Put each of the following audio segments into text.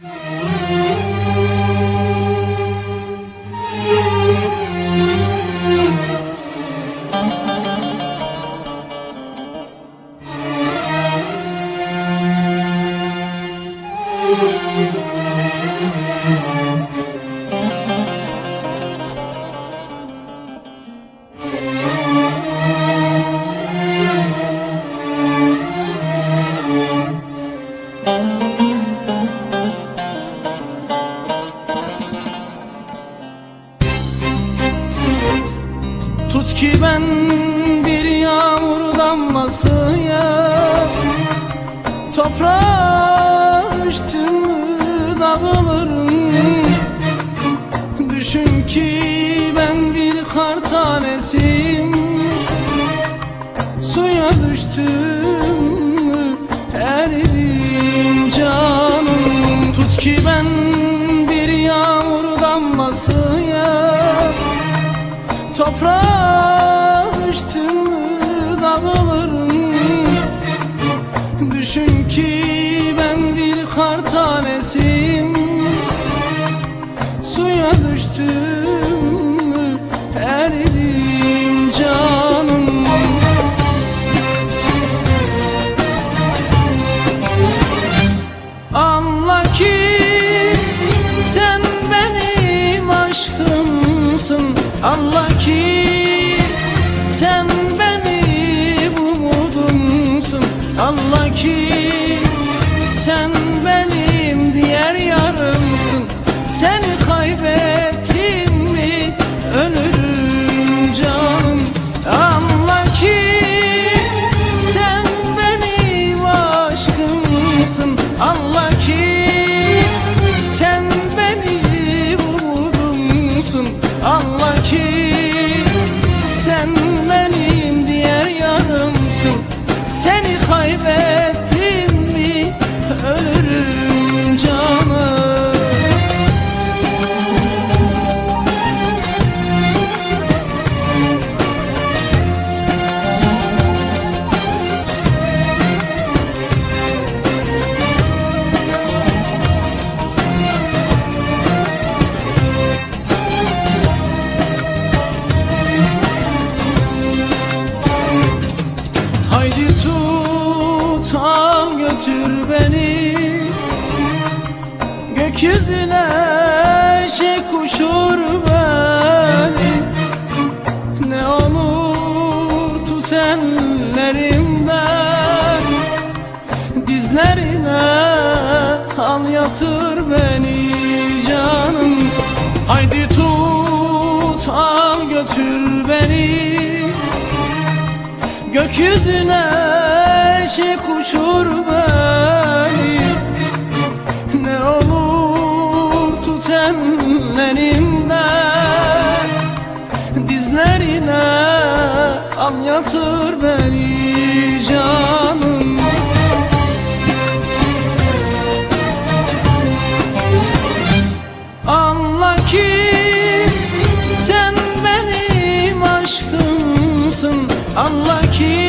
Música Tut ki ben bir yağmur damlası ya Toprağa düştüm mü dağılırım. Düşün ki ben bir kar tanesiyim Suya düştüm eririm canım. Tut ki ben bir yağmur damlası ya Toprağa düştüm dağılırım Düşün ki ben bir kar tanesiyim Suya düştüm eririm Anla ki sen benim umudumsun. Anla ki sen benim diğer yarımsın. Seni kaybettim mi? Ölürüm canım. Anla ki sen benim aşkımsın. Anla ki Anla ki sen benim diğer yarımsın. Seni kaybettim Gökyüzüne şey kuşur beni. Ne olur tut ellerimden Dizlerine al yatır beni canım. Haydi tut al götür beni. Gökyüzüne şey kuşur beni Dizlerine al yatır beni canım. Anla ki sen benim aşkımsın. Anla ki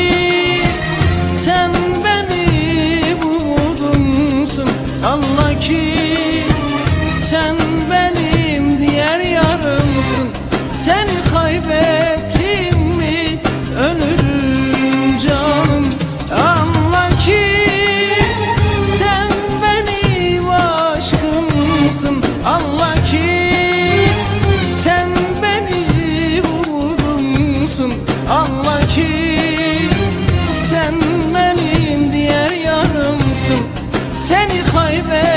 Anla ki sen benim umudumsun Anla ki sen benim diğer yarımsın. Seni kaybettim